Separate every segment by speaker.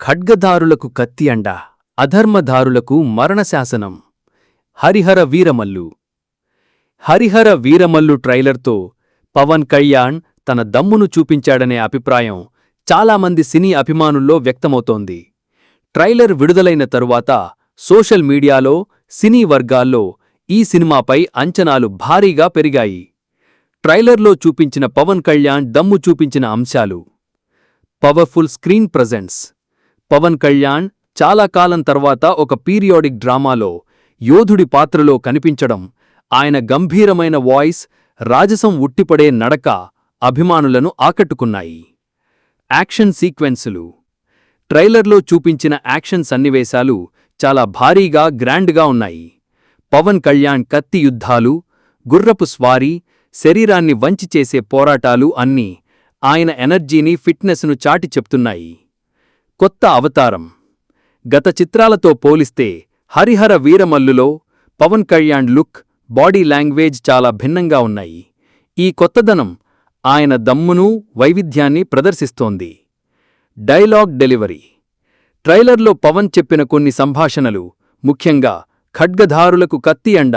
Speaker 1: ఖడ్గదారులకు కత్తి అండ అధర్మదారులకు మరణశాసనం. హరిహర వీరమల్లు. హరిహర వీరమల్లు ట్రైలర్తో పవన్ కళ్యాణ్ తన దమ్మును చూపించాడనే అభిప్రాయం చాలామంది సినీ అభిమానుల్లో వ్యక్తమవుతోంది. ట్రైలర్ విడుదలైన తరువాత సోషల్ మీడియాలో సినీ వర్గాల్లో ఈ సినిమాపై అంచనాలు భారీగా పెరిగాయి. ట్రైలర్లో చూపించిన పవన్ కళ్యాణ్ దమ్ము చూపించిన అంశాలు. Powerful screen presence. Pawan Kalyan చాలా కాలం తర్వాత ఒక పీరియాడిక్ డ్రామాలో యోధుడి పాత్రలో కనిపించడం ఆయన గంభీరమైన వాయిస్ రాజసం ఉట్టిపడే నడక అభిమానులను ఆకట్టుకున్నాయి. యాక్షన్ సీక్వెన్సులు. ట్రైలర్లో చూపించిన యాక్షన్ సన్నివేశాలు చాలా భారీగా గ్రాండ్గా ఉన్నాయి. పవన్ కళ్యాణ్ కత్తి యుద్ధాలు గుర్రపు స్వారీ శరీరాన్ని వంచి చేసే పోరాటాలు అన్నీ ఆయన ఎనర్జీని ఫిట్నెస్ను చాటి చెప్తున్నాయి. కొత్త అవతారం. గత చిత్రాలతో పోలిస్తే Harihara వీరమల్లులో Pawan Kalyan look body language చాలా భిన్నంగా ఉన్నాయి. ఈ కొత్తదనం ఆయన దమ్మును వైవిధ్యాన్ని ప్రదర్శిస్తోంది. Dialogue delivery. ట్రైలర్లో పవన్ చెప్పిన కొన్ని సంభాషణలు ముఖ్యంగా ఖడ్గధారులకు కత్తి అండ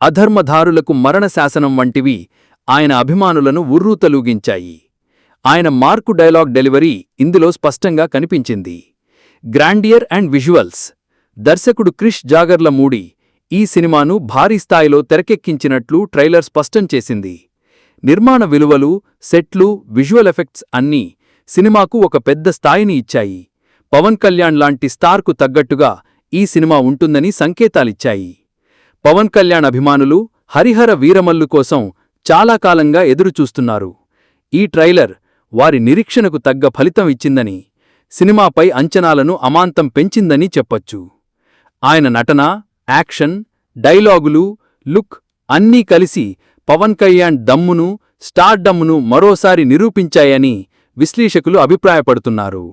Speaker 1: అధర్మధారులకు మరణశాసనం వంటివి ఆయన అభిమానులను ఉర్రూతలూగించాయి. ఆయన మార్కు డైలాగ్ డెలివరీ ఇందులో స్పష్టంగా కనిపించింది. Grandeur and visuals. దర్శకుడు క్రిష్ జాగర్ల మూడి ఈ సినిమాను భారీ స్థాయిలో తెరకెక్కించినట్లు ట్రైలర్ స్పష్టం చేసింది. నిర్మాణ విలువలు సెట్లు విజువల్ ఎఫెక్ట్స్ అన్నీ సినిమాకు ఒక పెద్ద స్థాయిని ఇచ్చాయి. పవన్ కళ్యాణ్ లాంటి స్టార్కు తగ్గట్టుగా ఈ సినిమా ఉంటుందని సంకేతాలిచ్చాయి. పవన్ కళ్యాణ్ అభిమానులు హరిహర వీరమల్లు కోసం చాలా కాలంగా ఎదురుచూస్తున్నారు. ఈ ట్రైలర్ వారి నిరీక్షణకు తగ్గ ఫలితం ఇచ్చిందని సినిమాపై అంచనాలను అమాంతం పెంచిందని చెప్పొచ్చు. ఆయన నటన యాక్షన్ డైలాగులు లుక్ అన్నీ కలిసి పవన్ కళ్యాణ్ దమ్మును స్టార్డమ్మును మరోసారి నిరూపించాయని విశ్లేషకులు అభిప్రాయపడుతున్నారు.